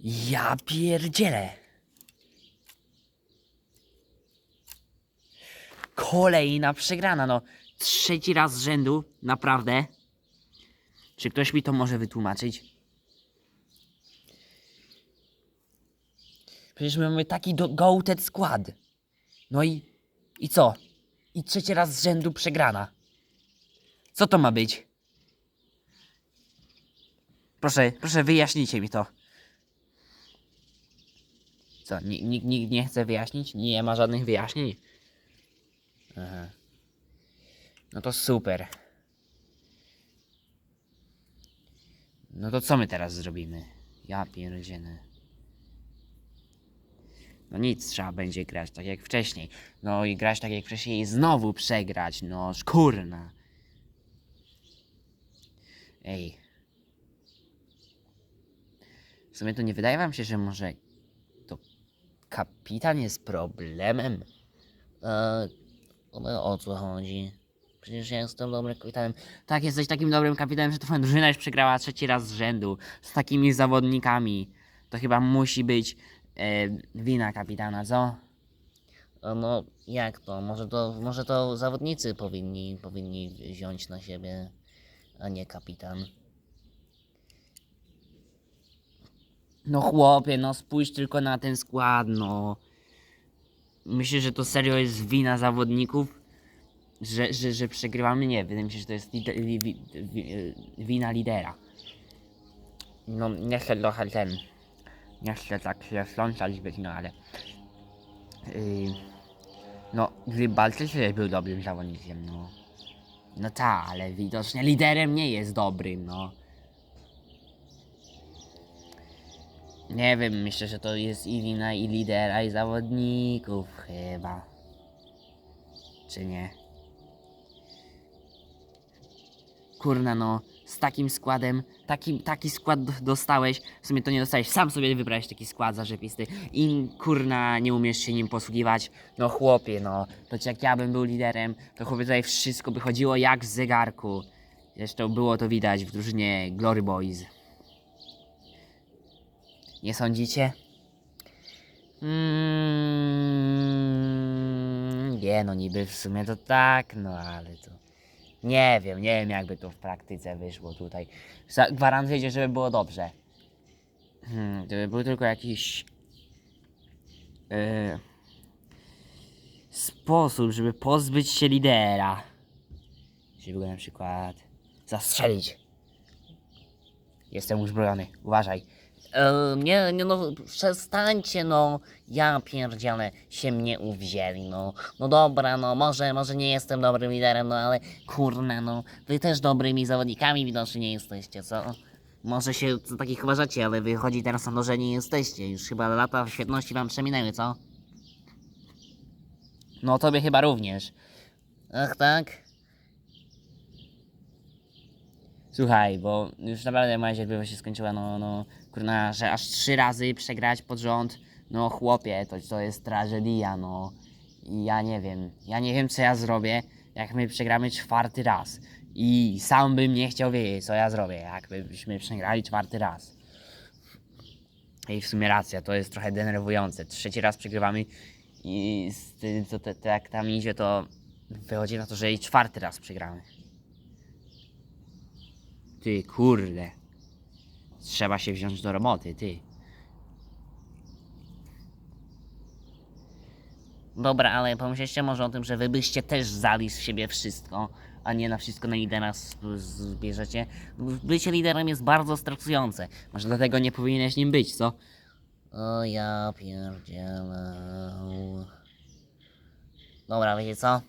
Ja pierdzielę. Kolejna przegrana, no. Trzeci raz z rzędu, naprawdę. Czy ktoś mi to może wytłumaczyć? Przecież my mamy taki gołted skład. No i... I co? I trzeci raz z rzędu przegrana. Co to ma być? Proszę, proszę wyjaśnijcie mi to. Co, ni- nikt nikt nie chce wyjaśnić? Nie ma żadnych wyjaśnień? Aha. No to super. No to co my teraz zrobimy? Ja pierdzielę. No nic, trzeba będzie grać tak jak wcześniej. No i grać tak jak wcześniej i znowu przegrać. No szkurna. Ej. W sumie to nie wydaje wam się, że może kapitan jest problemem? Eee, o co chodzi? Przecież ja jestem dobrym kapitanem. Tak, jesteś takim dobrym kapitanem, że twoja drużyna już przegrała trzeci raz z rzędu z takimi zawodnikami. To chyba musi być e, wina kapitana, co? E, No jak to? Może to, może to zawodnicy powinni, powinni wziąć na siebie, a nie kapitan. No chłopie, no spójrz tylko na ten skład, no. Myślisz, że to serio jest wina zawodników? Że, że, że przegrywamy? Nie, wydaje mi się, że to jest lider, li, wi, wi, e, wina lidera. No, nie chcę trochę ten... Nie chcę tak się wtrącać być, no ale... Yy, no, Grybalczyk też był dobrym zawodnikiem, no. No tak, ale widocznie liderem nie jest dobrym, no. Nie wiem, myślę, że to jest i wina i lidera, i zawodników chyba. Czy nie? Kurna no, z takim składem, taki, taki skład dostałeś, w sumie to nie dostałeś, sam sobie wybrałeś taki skład zarzepisty i kurna nie umiesz się nim posługiwać. No chłopie no, to jak ja bym był liderem, to chłopie tutaj wszystko by chodziło jak z zegarku. Zresztą było to widać w drużynie Glory Boys. Nie sądzicie? Mm, nie no, niby w sumie to tak, no ale to... Nie wiem, nie wiem jakby to w praktyce wyszło tutaj. Gwarantuję, żeby było dobrze. Hmm, gdyby był tylko jakiś... Yy, sposób, żeby pozbyć się lidera. Żeby go na przykład zastrzelić. Jestem uzbrojony, uważaj. E, nie, nie no, przestańcie no, ja pierdzielę, się mnie uwzięli, no. No dobra, no, może, może nie jestem dobrym liderem, no ale kurna, no, wy też dobrymi zawodnikami widocznie nie jesteście, co? Może się takich uważacie, ale wychodzi teraz na to, że nie jesteście, już chyba lata świetności wam przeminęły, co? No tobie chyba również. Ach tak? Słuchaj, bo już naprawdę moja cierpliwość się skończyła, no, no, kurna, że aż trzy razy przegrać pod rząd, no chłopie, to, to jest tragedia, no. I ja nie wiem, ja nie wiem co ja zrobię, jak my przegramy czwarty raz. I sam bym nie chciał wiedzieć, co ja zrobię, jakbyśmy przegrali czwarty raz. I w sumie racja, to jest trochę denerwujące. Trzeci raz przegrywamy i z tym, co jak tam idzie, to wychodzi na to, że i czwarty raz przegramy. Ty kurde. Trzeba się wziąć do roboty, ty. Dobra, ale pomyślcie może o tym, że wy byście też zali z siebie wszystko, a nie na wszystko na lidera zbierzecie. Bycie liderem jest bardzo stresujące. Może dlatego nie powinieneś nim być, co? O ja pierdzielę. Dobra, wiecie co?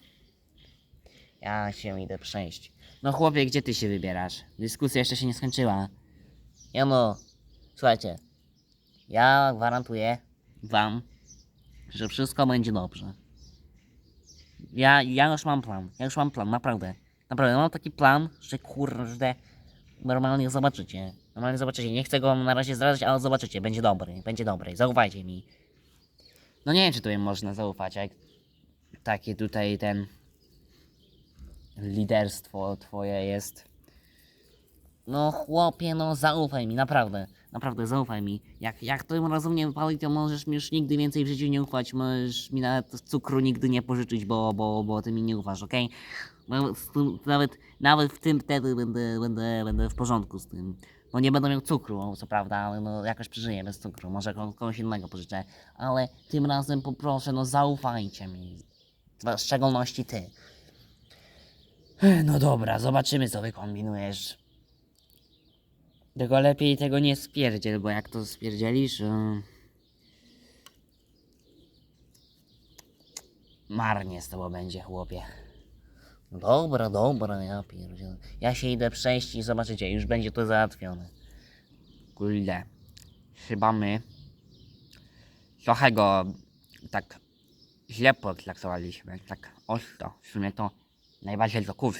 Ja się idę przejść. No chłopie, gdzie ty się wybierasz? Dyskusja jeszcze się nie skończyła. No, słuchajcie. Ja gwarantuję wam, że wszystko będzie dobrze. Ja, ja już mam plan. Ja już mam plan, naprawdę. Naprawdę, mam taki plan, że kurde, normalnie zobaczycie. Normalnie zobaczycie. Nie chcę go na razie zdradzać, ale zobaczycie. Będzie dobry, będzie dobry. Zaufajcie mi. No nie wiem, czy tobie można zaufać, jak takie tutaj ten liderstwo twoje jest. No chłopie, no zaufaj mi, naprawdę. Naprawdę, zaufaj mi. Jak, jak tym razem nie wypali, to możesz mi już nigdy więcej w życiu nie ufać. Możesz mi nawet cukru nigdy nie pożyczyć, bo, bo, bo ty mi nie ufasz, okej? Z tym- nawet, nawet w tym wtedy będę, będę, będę w porządku z tym. Bo nie będę miał cukru, co prawda, ale no jakoś przeżyję bez cukru. Może komuś innego pożyczę. Ale tym razem poproszę, no zaufajcie mi. W szczególności ty. No dobra, zobaczymy co wykombinujesz. Tylko lepiej tego nie spierdziel, bo jak to spierdzielisz... y, Marnie z tobą będzie, chłopie. Dobra, dobra, ja pierdzielę. Ja się idę przejść i zobaczycie, już będzie to załatwione. Kurde. Chyba my trochę go tak źle potraktowaliśmy. Tak ostro. W sumie to najbardziej to kurz.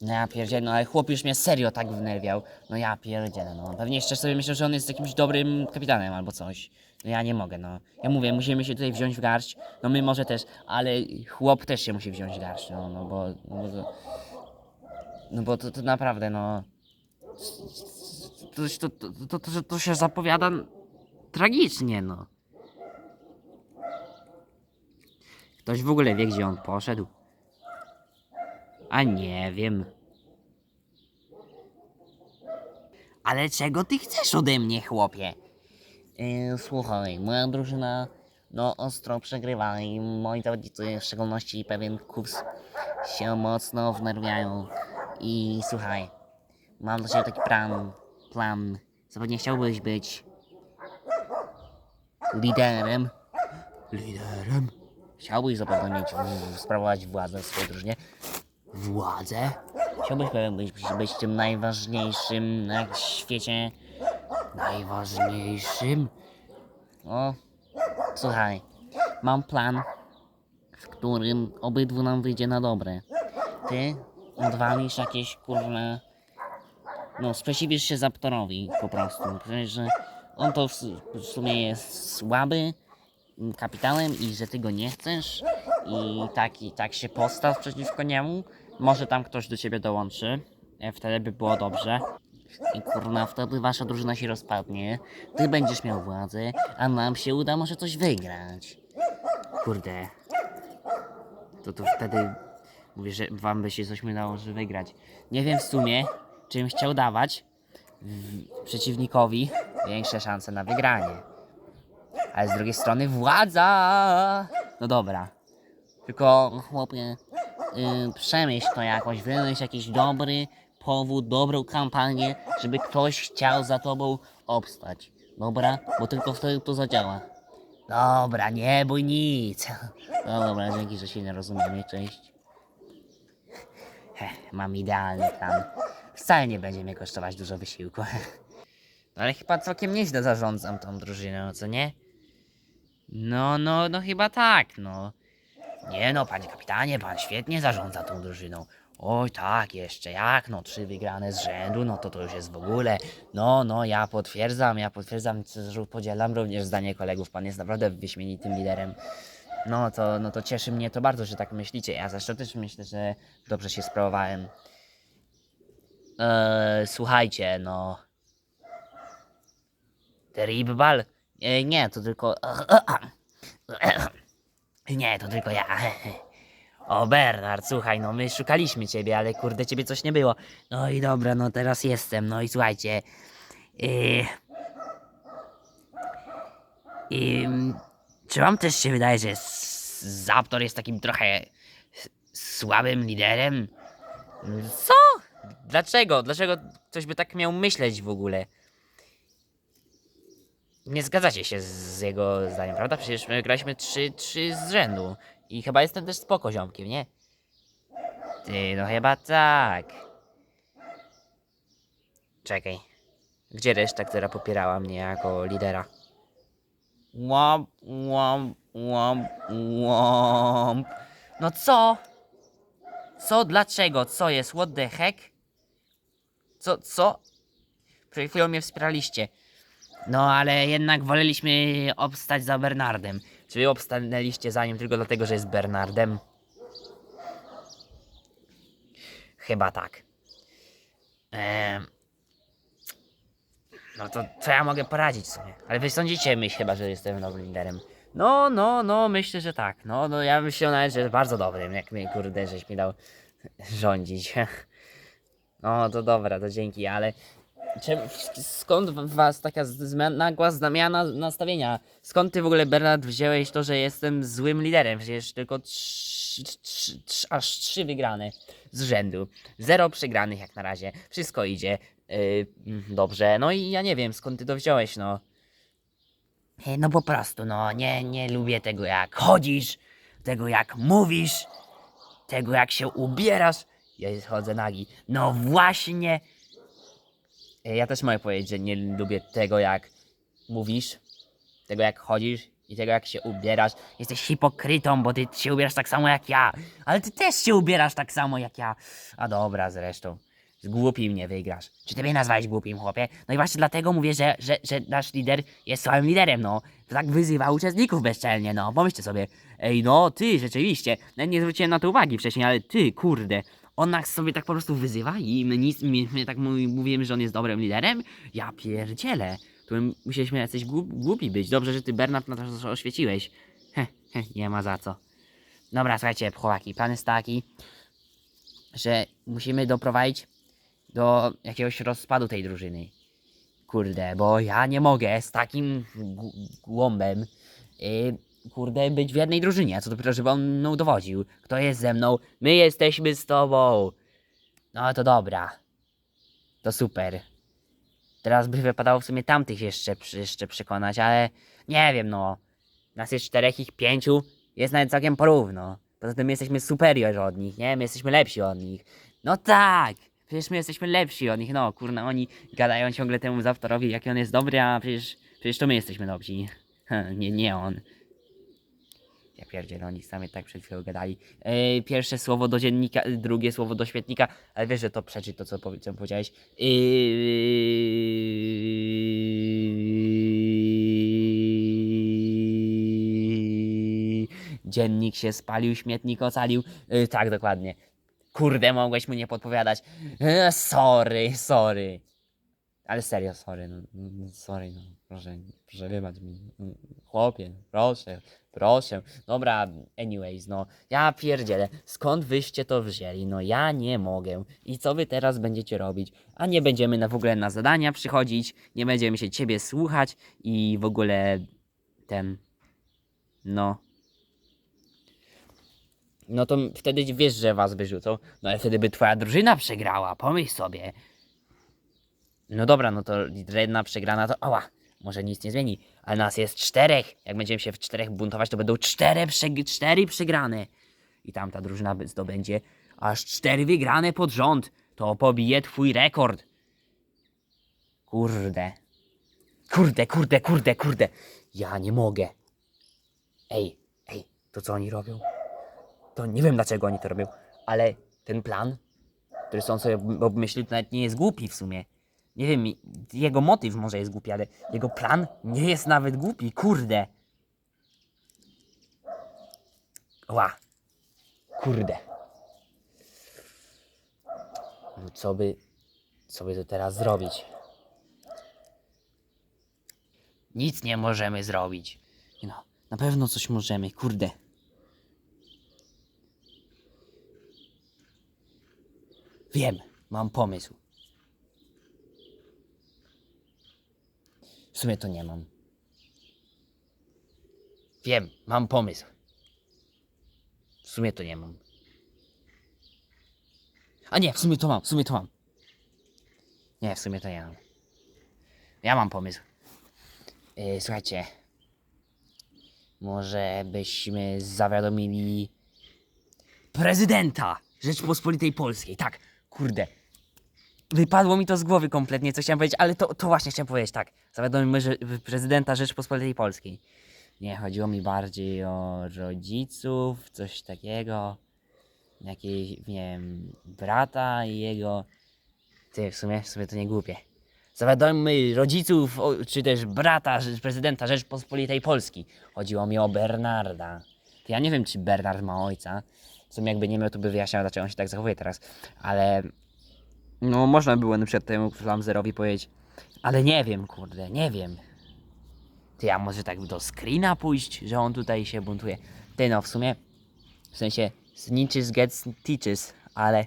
No ja pierdzielę, no ale chłop już mnie serio tak wnerwiał. No ja pierdzielę, no. Pewnie jeszcze sobie myślał, że on jest jakimś dobrym kapitanem albo coś. No ja nie mogę, no. Ja mówię, musimy się tutaj wziąć w garść. No my może też, ale chłop też się musi wziąć w garść, no, no bo... No bo to, no bo to, to naprawdę, no to, to, to, to, to się zapowiada tragicznie, no. Ktoś w ogóle wie, gdzie on poszedł? A nie wiem. Ale czego ty chcesz ode mnie, chłopie? Yy, słuchaj, moja drużyna no ostro przegrywa i moi zawodnicy, w szczególności pewien kurs, się mocno wnerwiają. I słuchaj, mam do ciebie taki plan, plan. Zapewne chciałbyś być liderem. Liderem? Chciałbyś zapewne mieć, w- sprawować władzę w swojej drużynie. Władzę? Chciałbyś pewnie być, być tym najważniejszym na świecie. Najważniejszym? O, słuchaj, mam plan, w którym obydwu nam wyjdzie na dobre. Ty odwalisz jakieś kurwa. No, sprzeciwisz się Zaptorowi po prostu. Że on to w, w sumie jest słaby kapitałem i że ty go nie chcesz. I tak, i tak się postaw przeciwko niemu. Może tam ktoś do ciebie dołączy. E, Wtedy by było dobrze. I kurna, wtedy wasza drużyna się rozpadnie. Ty będziesz miał władzę, a nam się uda może coś wygrać. Kurde. To to wtedy mówię, że wam by się coś udało, że wygrać. Nie wiem w sumie, czym chciał dawać przeciwnikowi większe szanse na wygranie. Ale z drugiej strony władza! No dobra. Tylko chłopie, yy, przemyśl to jakoś, wymyśl jakiś dobry powód, dobrą kampanię, żeby ktoś chciał za tobą obstać. Dobra? Bo tylko wtedy to zadziała. Dobra, nie bój nic. No dobra, dzięki, że się nie rozumiemy, cześć. Heh, mam idealny plan. Wcale nie będzie mnie kosztować dużo wysiłku. No ale chyba całkiem nieźle zarządzam tą drużyną, co nie? No, no, no chyba tak, no. Nie no, panie kapitanie, pan świetnie zarządza tą drużyną. Oj tak, jeszcze jak, no trzy wygrane z rzędu, no to to już jest w ogóle. No, no, ja potwierdzam, ja potwierdzam, podzielam również zdanie kolegów, pan jest naprawdę wyśmienitym liderem. No to, no to cieszy mnie to bardzo, że tak myślicie. Ja zresztą też myślę, że dobrze się sprawowałem. Eee, słuchajcie, no. Terrible? E, nie, to tylko... Nie, to tylko ja. O, Bernard, słuchaj, no my szukaliśmy ciebie, ale kurde, ciebie coś nie było. No i dobra, no teraz jestem, no i słuchajcie. Yy, yy, czy wam też się wydaje, że Zaptor jest takim trochę słabym liderem? Co? Dlaczego? Dlaczego ktoś by tak miał myśleć w ogóle? Nie zgadzacie się z, jego zdaniem, prawda? Przecież my graliśmy trzy, trzy z rzędu. I chyba jestem też spoko ziomkiem, nie? Ty, no chyba tak. Czekaj. Gdzie reszta, która popierała mnie jako lidera? Łomp, łomp, łomp, łomp. No co? Co? Dlaczego? Co jest? What the heck? Co? Co? Przed chwilą mnie wspieraliście. No, ale jednak woleliśmy obstać za Bernardem. Czy wy obstanęliście za nim tylko dlatego, że jest Bernardem? Chyba tak. Em, no to co ja mogę poradzić sobie? Ale wy sądzicie myśl chyba, że jestem dobrym liderem. No, no, no, myślę, że tak. No, no ja myślę nawet, że bardzo dobrym, jak mnie kurde, żeś mi dał rządzić. No, to dobra, to dzięki, ale skąd was taka z- zmian- nagła zmiana nastawienia? Skąd ty w ogóle, Bernard, wziąłeś to, że jestem złym liderem? Przecież tylko trz, trz, trz, aż trzy wygrane z rzędu. Zero przegranych jak na razie. Wszystko idzie yy, dobrze. No i ja nie wiem, skąd ty to wziąłeś, no. E, No po prostu, no nie, nie lubię tego jak chodzisz, tego jak mówisz, tego jak się ubierasz. Ja chodzę nagi. No właśnie. E, Ja też mogę powiedzieć, że nie lubię tego, jak mówisz, tego, jak chodzisz i tego, jak się ubierasz. Jesteś hipokrytą, bo ty się ubierasz tak samo jak ja. Ale ty też się ubierasz tak samo jak ja. A dobra, zresztą. Z głupim nie wygrasz. Czy ty mnie nazwałeś głupim, chłopie? No i właśnie dlatego mówię, że, że, że nasz lider jest słabym liderem, no. Tak wyzywa uczestników bezczelnie, no. Pomyślcie sobie. Ej, no ty, rzeczywiście. Nawet nie zwróciłem na to uwagi wcześniej, ale ty, kurde. On nas sobie tak po prostu wyzywa i my, nic, my, my tak mówi- mówimy, że on jest dobrym liderem? Ja pierdzielę. To my musieliśmy jacyś głup, głupi być. Dobrze, że ty, Bernard, na to oświeciłeś. Heh, heh, nie ma za co. Dobra, słuchajcie, chłopaki, plan jest taki, że musimy doprowadzić do jakiegoś rozpadu tej drużyny. Kurde, bo ja nie mogę z takim głąbem, yy, kurde, być w jednej drużynie, co dopiero, żeby on mną dowodził. Kto jest ze mną? My jesteśmy z tobą. No to dobra. To super. Teraz by wypadało w sumie tamtych jeszcze, jeszcze przekonać, ale nie wiem, no. Nas jest czterech, ich pięciu. Jest nawet całkiem porówno. Poza tym my jesteśmy superior od nich, nie? My jesteśmy lepsi od nich. No tak! Przecież my jesteśmy lepsi od nich, no kurna, oni gadają ciągle temu Zaptorowi, jaki on jest dobry, a przecież, przecież to my jesteśmy dobrzy. nie, nie on. Pierdzielę, oni sami tak przed chwilą gadali. Yy, pierwsze słowo do dziennika, y, drugie słowo do świetnika, ale wiesz, że to przeczy to, co powiedziałeś. Yy... Dziennik się spalił, śmietnik ocalił. Yy, tak, dokładnie. Kurde, mogłeś mu nie podpowiadać. Yy, sorry, sorry. Ale serio, sorry, no, no, sorry, no, proszę, proszę wybacz mi. Mm, Chłopie, proszę, proszę. Dobra, anyways, no, ja pierdzielę, skąd wyście to wzięli? No, ja nie mogę. I co wy teraz będziecie robić? A nie będziemy na, w ogóle na zadania przychodzić, nie będziemy się ciebie słuchać i w ogóle ten, no. No to wtedy wiesz, że was wyrzucą, no ale wtedy by twoja drużyna przegrała, pomyśl sobie. No dobra, no to jedna przegrana to ała, może nic nie zmieni, ale nas jest czterech. Jak będziemy się w czterech buntować, to będą cztery, cztery przegrane. I tamta drużyna zdobędzie aż cztery wygrane pod rząd. To pobije twój rekord. Kurde. Kurde, kurde, kurde, kurde. Ja nie mogę. Ej, ej, to co oni robią? To nie wiem dlaczego oni to robią, ale ten plan, który są sobie obmyślili, to nawet nie jest głupi w sumie. Nie wiem, jego motyw może jest głupi, ale jego plan nie jest nawet głupi, kurde. Ła. Kurde. No co by, co by to teraz zrobić? Nic nie możemy zrobić. No, na pewno coś możemy, kurde. Wiem, mam pomysł. W sumie to nie mam. Wiem, mam pomysł. W sumie to nie mam. A nie, w sumie to mam, w sumie to mam. Nie, w sumie to nie mam. Ja mam pomysł. Yy, słuchajcie. Może byśmy zawiadomili prezydenta Rzeczpospolitej Polskiej. Tak, kurde. Wypadło mi to z głowy kompletnie, co chciałem powiedzieć, ale to, to właśnie chciałem powiedzieć, tak. Zawiadomimy że, prezydenta Rzeczpospolitej Polskiej. Nie, chodziło mi bardziej o rodziców, coś takiego. Jakiś, nie wiem, brata i jego... Ty, w sumie, w sumie to nie głupie. Zawiadommy rodziców, o, czy też brata prezydenta Rzeczpospolitej Polski. Chodziło mi o Bernarda. To Ja nie wiem, czy Bernard ma ojca. W sumie jakby nie miał, to by wyjaśniał, dlaczego on się tak zachowuje teraz. Ale No, można było na przykład temu Flamzerowi powiedzieć, ale nie wiem, kurde, nie wiem. Ty, a może tak do screena pójść, że on tutaj się buntuje? Ty, no, w sumie, w sensie, snitches gets teaches, ale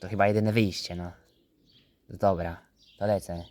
to chyba jedyne wyjście, no. Dobra, to lecę.